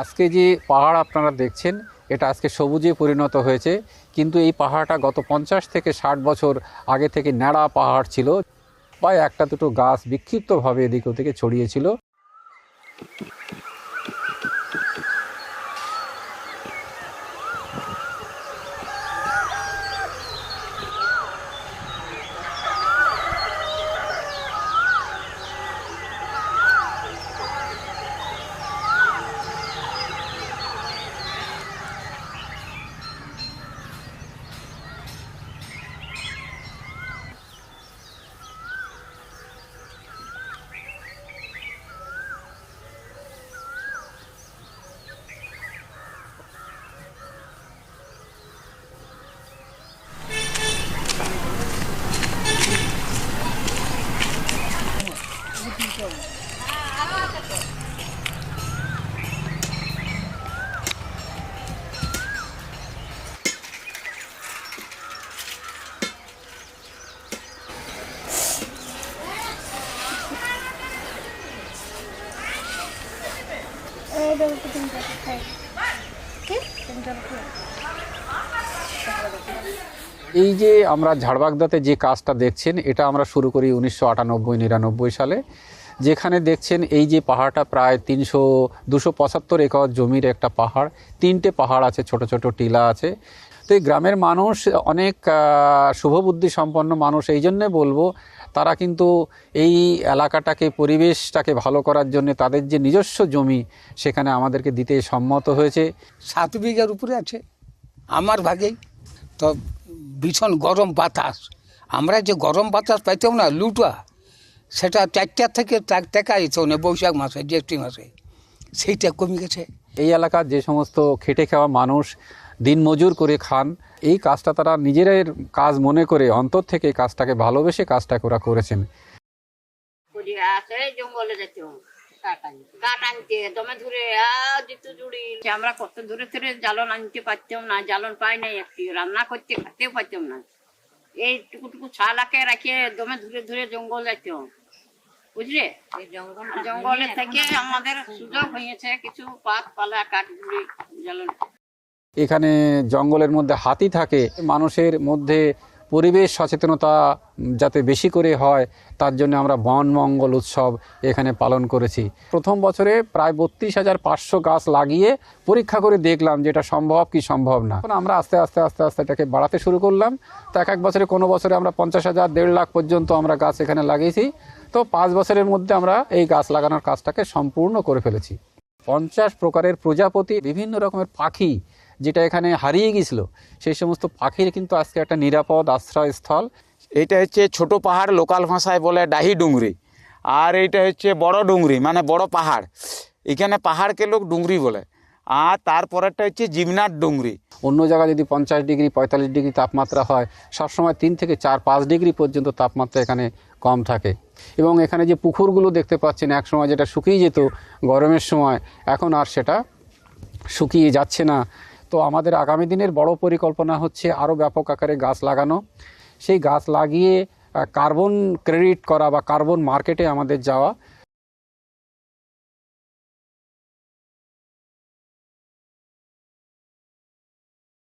আজকে যে পাহাড় আপনারা দেখছেন, এটা আজকে সবুজে পরিণত হয়েছে। কিন্তু এই পাহাড়টা গত পঞ্চাশ থেকে ষাট বছর আগে থেকে ন্যাড়া পাহাড় ছিল। বা একটা দুটো গাছ বিক্ষিপ্তভাবে এদিক ওদিকে ছড়িয়েছিল এই যে আমরা ঝাড়বাগদাতে যে কাজটা দেখছেন, এটা আমরা শুরু করি উনিশশো আটানব্বই, নিরানব্বই সালে। যেখানে দেখছেন এই যে পাহাড়টা প্রায় তিনশো, দুশো পঁচাত্তর একর জমির একটা পাহাড়। তিনটে পাহাড় আছে, ছোট ছোট টিলা আছে। তো এই গ্রামের মানুষ অনেক শুভবুদ্ধি সম্পন্ন মানুষ। এই জন্যে বলব, তারা কিন্তু এই এলাকাটাকে, পরিবেশটাকে ভালো করার জন্য তাদের যে নিজস্ব জমি, সেখানে আমাদেরকে দিতে সম্মত হয়েছে। সাত বিঘার উপরে আছে, আমার ভাগেই তো ভীষণ গরম বাতাস। আমরা যে গরম বাতাস পাইতাম না লুটা সেটা চারটা থেকে টাকা যেত না বৈশাখ মাসে জ্যৈষ্ঠী মাসে। সেইটা কমে গেছে। এই এলাকার যে সমস্ত খেটে খাওয়া মানুষ দিন মজুর করে খান এই কাজটা তারা নিজেদের কাজ মনে করে অন্তর থেকে কাজটাকে ভালোবেসে কাজটাকে ওরা করেছেন। করি জঙ্গলে যেত দমে ধরে দিত জুড়ি। আমরা কত দূরে ধরে জ্বালন আনতে পারতাম না জ্বালন পাই নাই একটি রান্না করতে খেতেও পারতাম না। এই টুকু টুকু ছালাকে রাখে দমে ধরে ধরে জঙ্গল যেতাম বুঝলে? জঙ্গলের থেকে আমাদের সুযোগ হয়েছে কিছু পাত পালা কাঠগুলি এখানে জঙ্গলের মধ্যে হাতি থাকে। মানুষের মধ্যে পরিবেশ সচেতনতা যাতে বেশি করে হয়, তার জন্য আমরা বন মঙ্গল উৎসব এখানে পালন করেছি। প্রথম বছরে প্রায় বত্রিশ হাজার পাঁচশো গাছ লাগিয়ে পরীক্ষা করে দেখলাম যে এটা সম্ভব কি সম্ভব না। আমরা আস্তে আস্তে আস্তে আস্তে এটাকে বাড়াতে শুরু করলাম। তো এক এক বছরে কোনো বছরে আমরা পঞ্চাশ হাজার দেড় লাখ পর্যন্ত আমরা গাছ এখানে লাগিয়েছি। তো পাঁচ বছরের মধ্যে আমরা এই গাছ লাগানোর কাজটাকে সম্পূর্ণ করে ফেলেছি। পঞ্চাশ প্রকারের প্রজাপতি, বিভিন্ন রকমের পাখি যেটা এখানে হারিয়ে গিয়েছিল সেই সমস্ত পাখির কিন্তু আজকে একটা নিরাপদ আশ্রয়স্থল। এটা হচ্ছে ছোট পাহাড় লোকাল ভাষায় বলে ডাহি ডুংরি। আর এইটা হচ্ছে বড় ডুংরি মানে বড় পাহাড়। এখানে পাহাড়কে লোক ডুংরি বলে। আর তারপরেরটা হচ্ছে জিমনাট ডুংরি। অন্য জায়গায় যদি পঞ্চাশ ডিগ্রি পঁয়তাল্লিশ ডিগ্রি তাপমাত্রা হয় সবসময় তিন থেকে চার পাঁচ ডিগ্রি পর্যন্ত তাপমাত্রা এখানে কম থাকে। এবং এখানে যে পুকুরগুলো দেখতে পাচ্ছেন এক সময় যেটা শুকিয়ে যেত গরমের সময় এখন আর সেটা শুকিয়ে যাচ্ছে না। তো আমাদের আগামী দিনের বড় পরিকল্পনা হচ্ছে আরও ব্যাপক আকারে গাছ লাগানো। সেই গাছ লাগিয়ে কার্বন ক্রেডিট করা বা কার্বন মার্কেটে আমাদের যাওয়া।